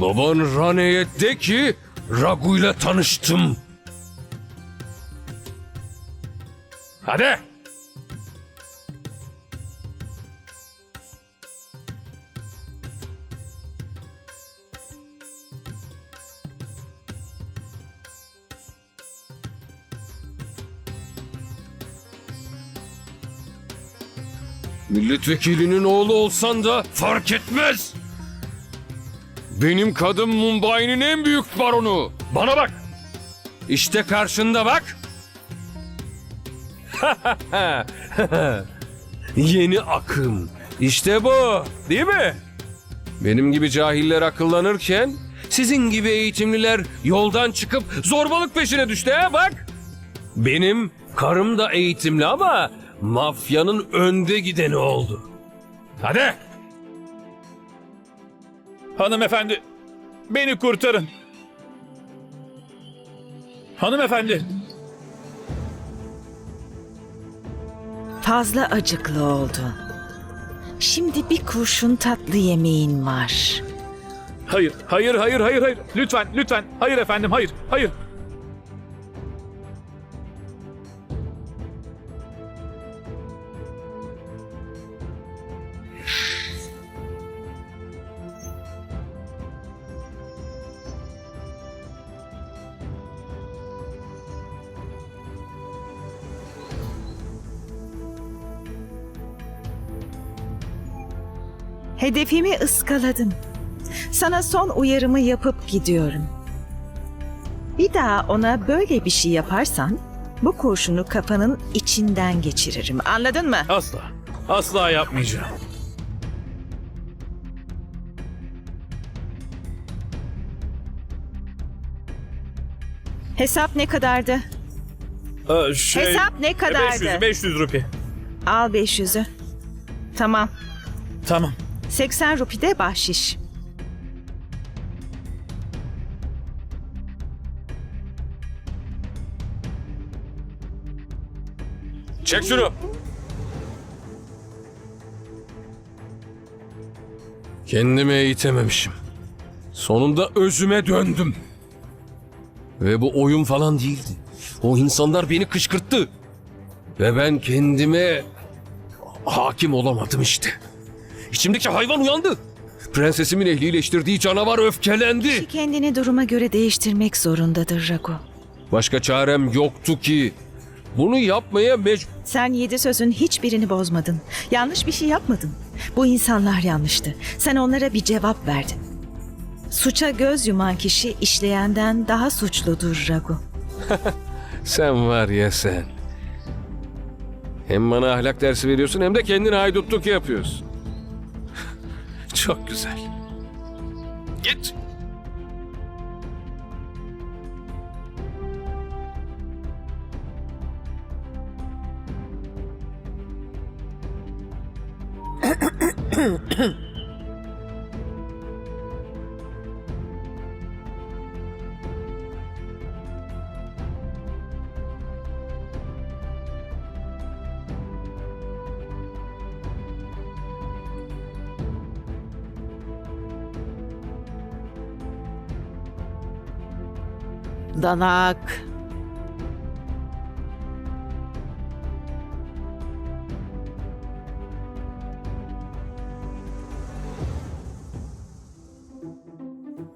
Baban Rane'ye de ki Ragu'yla tanıştım. Hadi. Milletvekilinin oğlu olsan da fark etmez. Benim kadım Mumbai'nin en büyük baronu. Bana bak. İşte karşında bak. Yeni akım. İşte bu. Değil mi? Benim gibi cahiller akıllanırken sizin gibi eğitimliler yoldan çıkıp zorbalık peşine düştü ha bak. Benim karım da eğitimli ama mafyanın önde gideni oldu. Hadi. Hanımefendi, beni kurtarın. Hanımefendi, Fazla acıklı oldu. Şimdi bir kurşun tatlı yemeğin var. hayır, hayır, hayır, hayır, hayır. Lütfen, lütfen. Hayır efendim, hayır, hayır. Hedefimi ıskaladım. Sana son uyarımı yapıp gidiyorum. Bir daha ona böyle bir şey yaparsan bu kurşunu kafanın içinden geçiririm. Anladın mı? Asla, asla yapmayacağım. Hesap ne kadardı? Ee, şey, Hesap ne kadardı? 500, 500 rupi. Al 500'ü. Tamam. Tamam. 80 rupi de bahşiş. Çek şunu. Kendimi eğitememişim. Sonunda özüme döndüm. Ve bu oyun falan değildi. O insanlar beni kışkırttı. Ve ben kendime hakim olamadım işte. İçimdeki hayvan uyandı. Prensesimin ehlileştirdiği canavar öfkelendi. Kişi kendini duruma göre değiştirmek zorundadır Rago. Başka çarem yoktu ki. Bunu yapmaya mecbur... Sen yedi sözün hiçbirini bozmadın. Yanlış bir şey yapmadın. Bu insanlar yanlıştı. Sen onlara bir cevap verdin. Suça göz yuman kişi işleyenden daha suçludur Rago. Sen var ya sen. Hem bana ahlak dersi veriyorsun hem de kendine haydutluk yapıyorsun. Çok güzel. Git. Danak.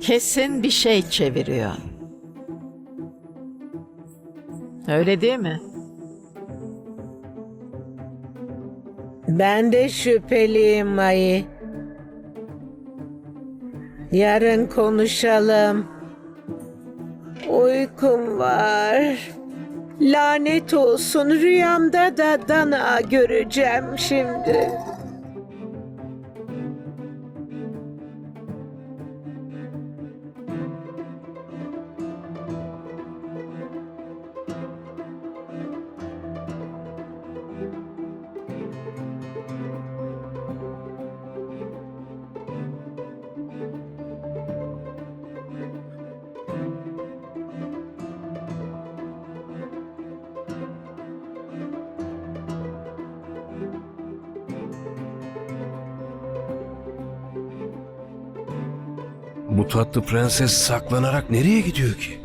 Kesin bir şey çeviriyor. Öyle değil mi? Ben de şüpheliyim Mayı. Yarın konuşalım. Uykum var. Lanet olsun rüyamda da Dana göreceğim şimdi. Bu tatlı prenses saklanarak nereye gidiyor ki?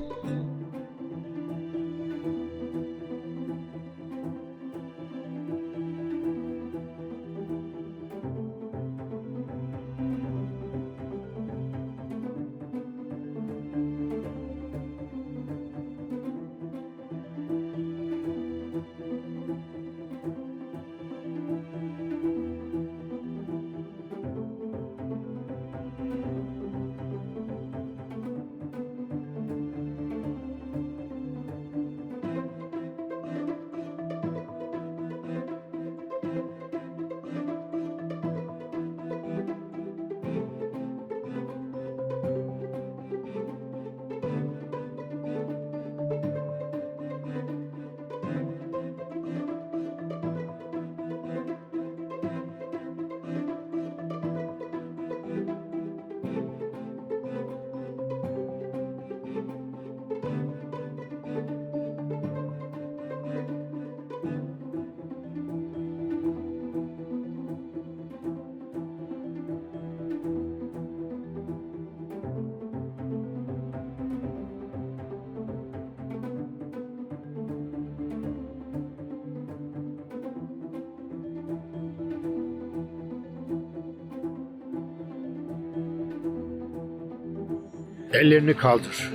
Ellerini kaldır.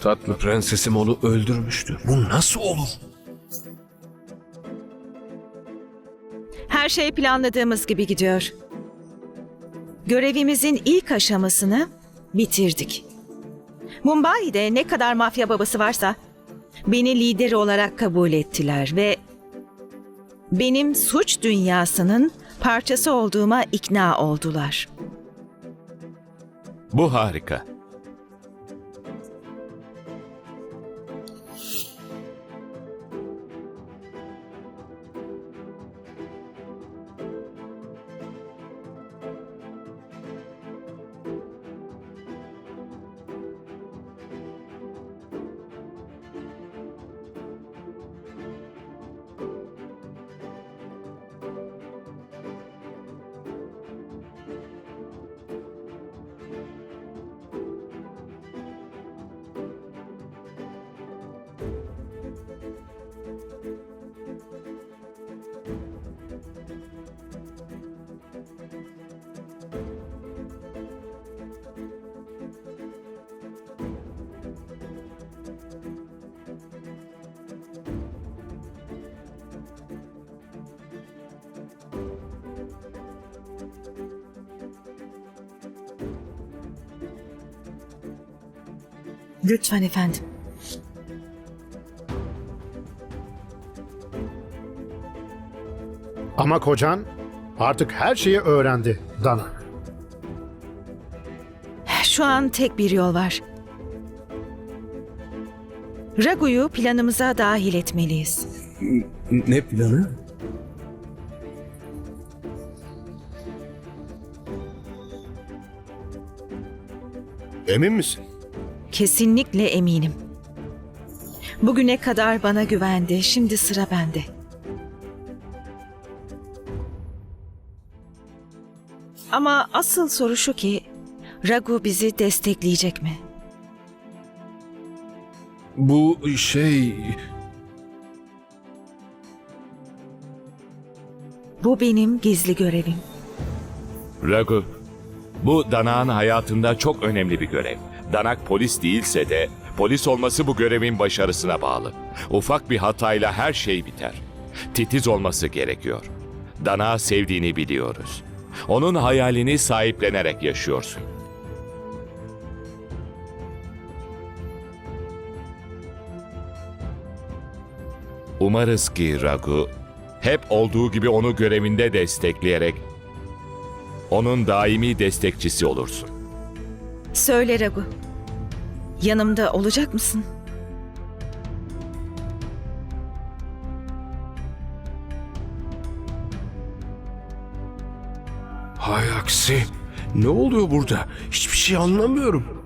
Tatlı prensesim onu öldürmüştü. Bu nasıl olur? Her şey planladığımız gibi gidiyor. Görevimizin ilk aşamasını bitirdik. Mumbai'de ne kadar mafya babası varsa beni lider olarak kabul ettiler ve benim suç dünyasının parçası olduğuma ikna oldular. Bu harika. Lütfen efendim. Ama kocan artık her şeyi öğrendi Dana. Şu an tek bir yol var. Ragu'yu planımıza dahil etmeliyiz. Ne planı? Emin misin? Kesinlikle eminim. Bugüne kadar bana güvendi, şimdi sıra bende. Ama asıl soru şu ki, Ragu bizi destekleyecek mi? Bu şey... Bu benim gizli görevim. Ragu, bu Danak'ın hayatında çok önemli bir görev. Danak polis değilse de polis olması bu görevin başarısına bağlı. Ufak bir hatayla her şey biter. Titiz olması gerekiyor. Danak'ı sevdiğini biliyoruz. Onun hayalini sahiplenerek yaşıyorsun. Umarız ki Ragu hep olduğu gibi onu görevinde destekleyerek onun daimi destekçisi olursun. Söyle Ragu. Yanımda olacak mısın? Hay aksi. Ne oluyor burada? Hiçbir şey anlamıyorum.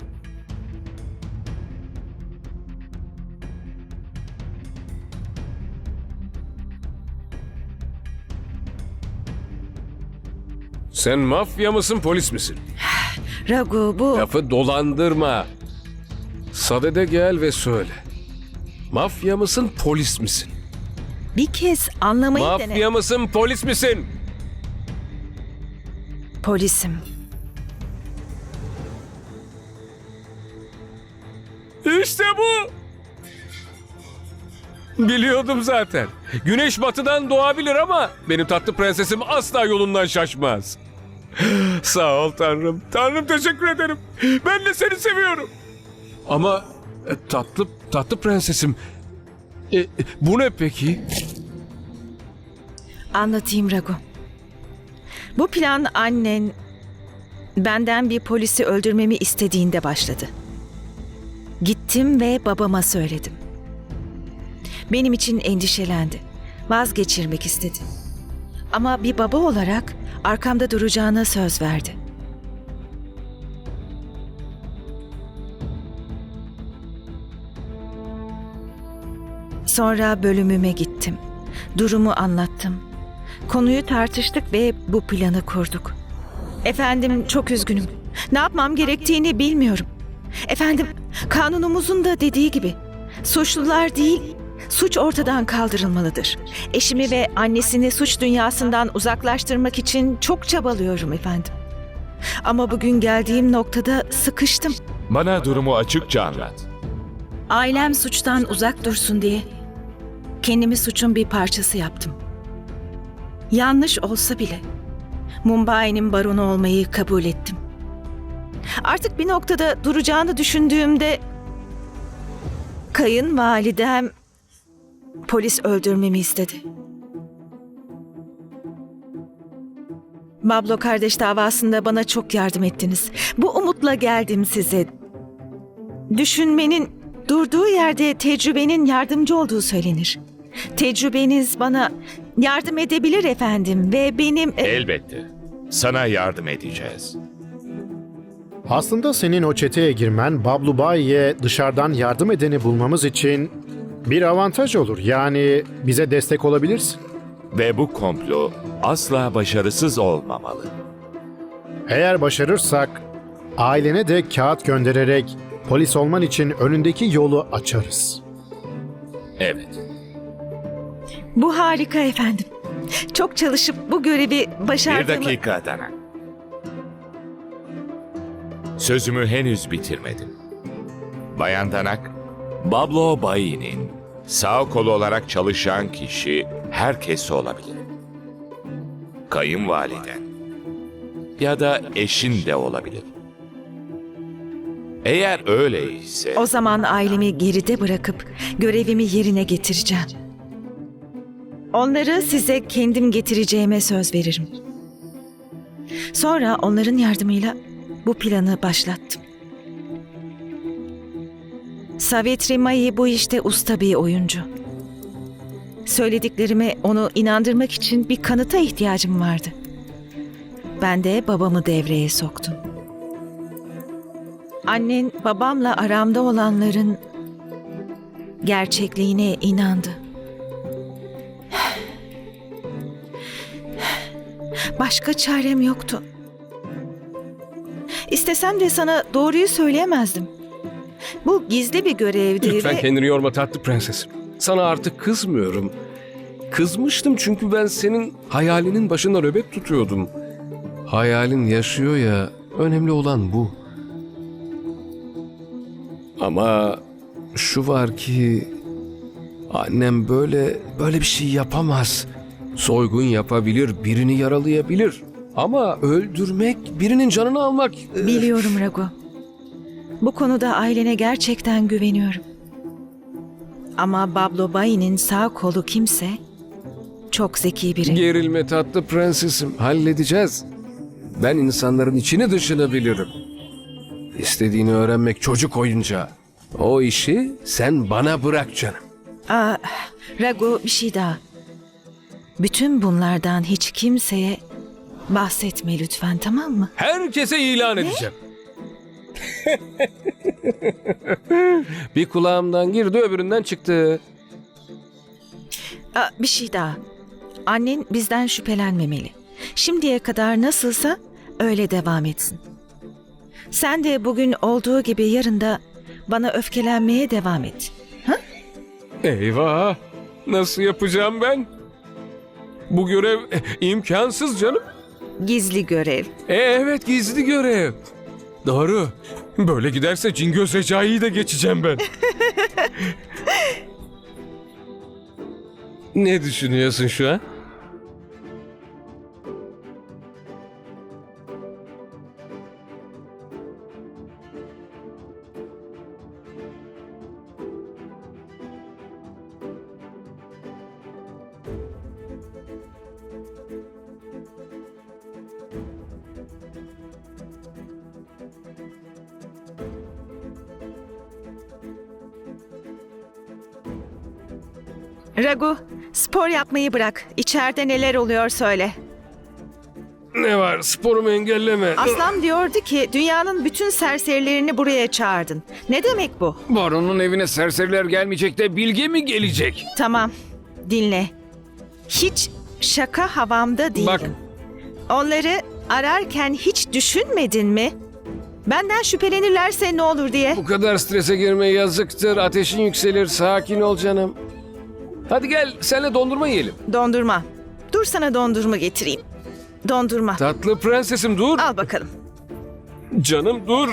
Sen mafya mısın, polis misin? Ragu bu... Lafı dolandırma. Sadede gel ve söyle. Mafya mısın polis misin? Bir kez anlamayı dene. Mafya mısın polis misin? Polisim. İşte bu. Biliyordum zaten. Güneş batıdan doğabilir ama benim tatlı prensesim asla yolundan şaşmaz. Sağ ol Tanrım. Tanrım teşekkür ederim. Ben de seni seviyorum. Ama e, tatlı tatlı prensesim. E, bu ne peki? Anlatayım Ragu. Bu plan annen benden bir polisi öldürmemi istediğinde başladı. Gittim ve babama söyledim. Benim için endişelendi. Vazgeçirmek istedi. Ama bir baba olarak arkamda duracağına söz verdi. Sonra bölümüme gittim. Durumu anlattım. Konuyu tartıştık ve bu planı kurduk. Efendim çok üzgünüm. Ne yapmam gerektiğini bilmiyorum. Efendim kanunumuzun da dediği gibi suçlular değil suç ortadan kaldırılmalıdır. Eşimi ve annesini suç dünyasından uzaklaştırmak için çok çabalıyorum efendim. Ama bugün geldiğim noktada sıkıştım. Bana durumu açıkça anlat. Ailem suçtan uzak dursun diye kendimi suçun bir parçası yaptım. Yanlış olsa bile Mumbai'nin baronu olmayı kabul ettim. Artık bir noktada duracağını düşündüğümde kayınvalidem polis öldürmemi istedi. Bablo kardeş davasında bana çok yardım ettiniz. Bu umutla geldim size. Düşünmenin durduğu yerde tecrübenin yardımcı olduğu söylenir. Tecrübeniz bana yardım edebilir efendim ve benim... e, Elbette. Sana yardım edeceğiz. Aslında senin o çeteye girmen Bablu Bayi'ye dışarıdan yardım edeni bulmamız için bir avantaj olur. Yani bize destek olabilirsin. Ve bu komplo asla başarısız olmamalı. Eğer başarırsak ailene de kağıt göndererek polis olman için önündeki yolu açarız. Evet. Bu harika efendim. Çok çalışıp bu görevi Bir başardığımı... dakika Dana. Sözümü henüz bitirmedim. Bayan Danak, Bablo Bayi'nin sağ kolu olarak çalışan kişi herkes olabilir. Kayınvaliden ya da eşin de olabilir. Eğer öyleyse O zaman ailemi geride bırakıp görevimi yerine getireceğim. Onları size kendim getireceğime söz veririm. Sonra onların yardımıyla bu planı başlattım. Savitri Mai bu işte usta bir oyuncu. Söylediklerime onu inandırmak için bir kanıta ihtiyacım vardı. Ben de babamı devreye soktum. Annen babamla aramda olanların gerçekliğine inandı. Başka çarem yoktu. İstesem de sana doğruyu söyleyemezdim. Bu gizli bir görevdi Lütfen ve kendini yorma tatlı prensesim. Sana artık kızmıyorum. Kızmıştım çünkü ben senin hayalinin başında nöbet tutuyordum. Hayalin yaşıyor ya, önemli olan bu. Ama şu var ki annem böyle böyle bir şey yapamaz. Soygun yapabilir, birini yaralayabilir. Ama öldürmek, birinin canını almak... e, biliyorum Ragu. Bu konuda ailene gerçekten güveniyorum. Ama Bablo Bayi'nin sağ kolu kimse çok zeki biri. Gerilme tatlı prensesim. Halledeceğiz. Ben insanların içini dışını bilirim. İstediğini öğrenmek çocuk oyuncağı. O işi sen bana bırak canım. Aa, Ragu bir şey daha. Bütün bunlardan hiç kimseye bahsetme lütfen tamam mı? Herkese ilan edeceğim. bir kulağımdan girdi öbüründen çıktı. Aa, bir şey daha. Annen bizden şüphelenmemeli. Şimdiye kadar nasılsa öyle devam etsin. Sen de bugün olduğu gibi yarın da bana öfkelenmeye devam et. Eyvah! Nasıl yapacağım ben? Bu görev eh, imkansız canım. Gizli görev. E, evet gizli görev. Doğru. Böyle giderse Cingöz Recai'yi de geçeceğim ben. ne düşünüyorsun şu an? Ragu, spor yapmayı bırak. İçeride neler oluyor söyle. Ne var sporumu engelleme. Aslam diyordu ki dünyanın bütün serserilerini buraya çağırdın. Ne demek bu? Baron'un evine serseriler gelmeyecek de bilge mi gelecek? Tamam, dinle. Hiç şaka havamda değilim. Bak. Onları ararken hiç düşünmedin mi? Benden şüphelenirlerse ne olur diye. Bu kadar strese girme yazıktır. Ateşin yükselir. Sakin ol canım. Hadi gel senle dondurma yiyelim. Dondurma. Dur sana dondurma getireyim. Dondurma. Tatlı prensesim dur. Al bakalım. Canım dur.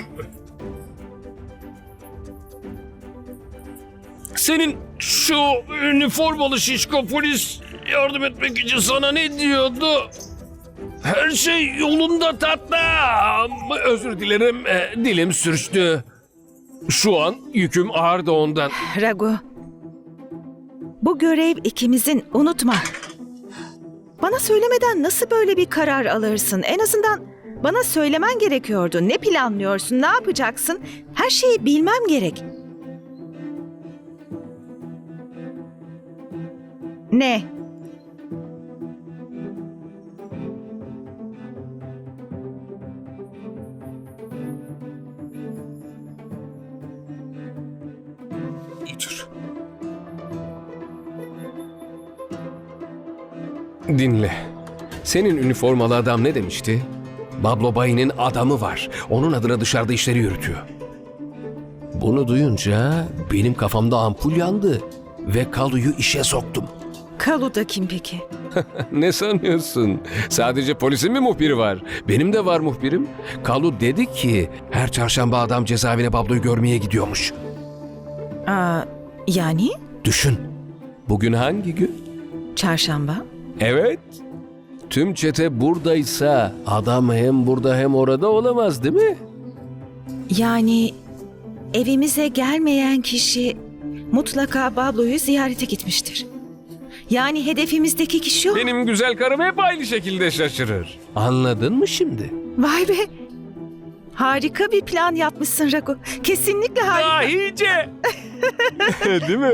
Senin şu üniformalı şişko polis yardım etmek için sana ne diyordu? Her şey yolunda tatlım. Özür dilerim. e, Dilim sürçtü. Şu an yüküm ağır da ondan. Ragu. Bu görev ikimizin unutma. Bana söylemeden nasıl böyle bir karar alırsın? En azından bana söylemen gerekiyordu. Ne planlıyorsun? Ne yapacaksın? Her şeyi bilmem gerek. Ne? Dinle. Senin üniformalı adam ne demişti? Bablo Bayi'nin adamı var. Onun adına dışarıda işleri yürütüyor. Bunu duyunca benim kafamda ampul yandı ve Kalu'yu işe soktum. Kalu da kim peki? Ne sanıyorsun? Sadece polisin mi muhbiri var? Benim de var muhbirim. Kalu dedi ki her çarşamba adam cezaevine Bablo'yu görmeye gidiyormuş. Aa, yani? Düşün. Bugün hangi gün? Çarşamba. Evet. Tüm çete buradaysa adam hem burada hem orada olamaz değil mi? Yani evimize gelmeyen kişi mutlaka Bablo'yu ziyarete gitmiştir. Yani hedefimizdeki kişi o. Benim güzel karım hep aynı şekilde şaşırır. Anladın mı şimdi? Vay be. Harika bir plan yapmışsın Ragu. Kesinlikle harika. Dahice. değil mi?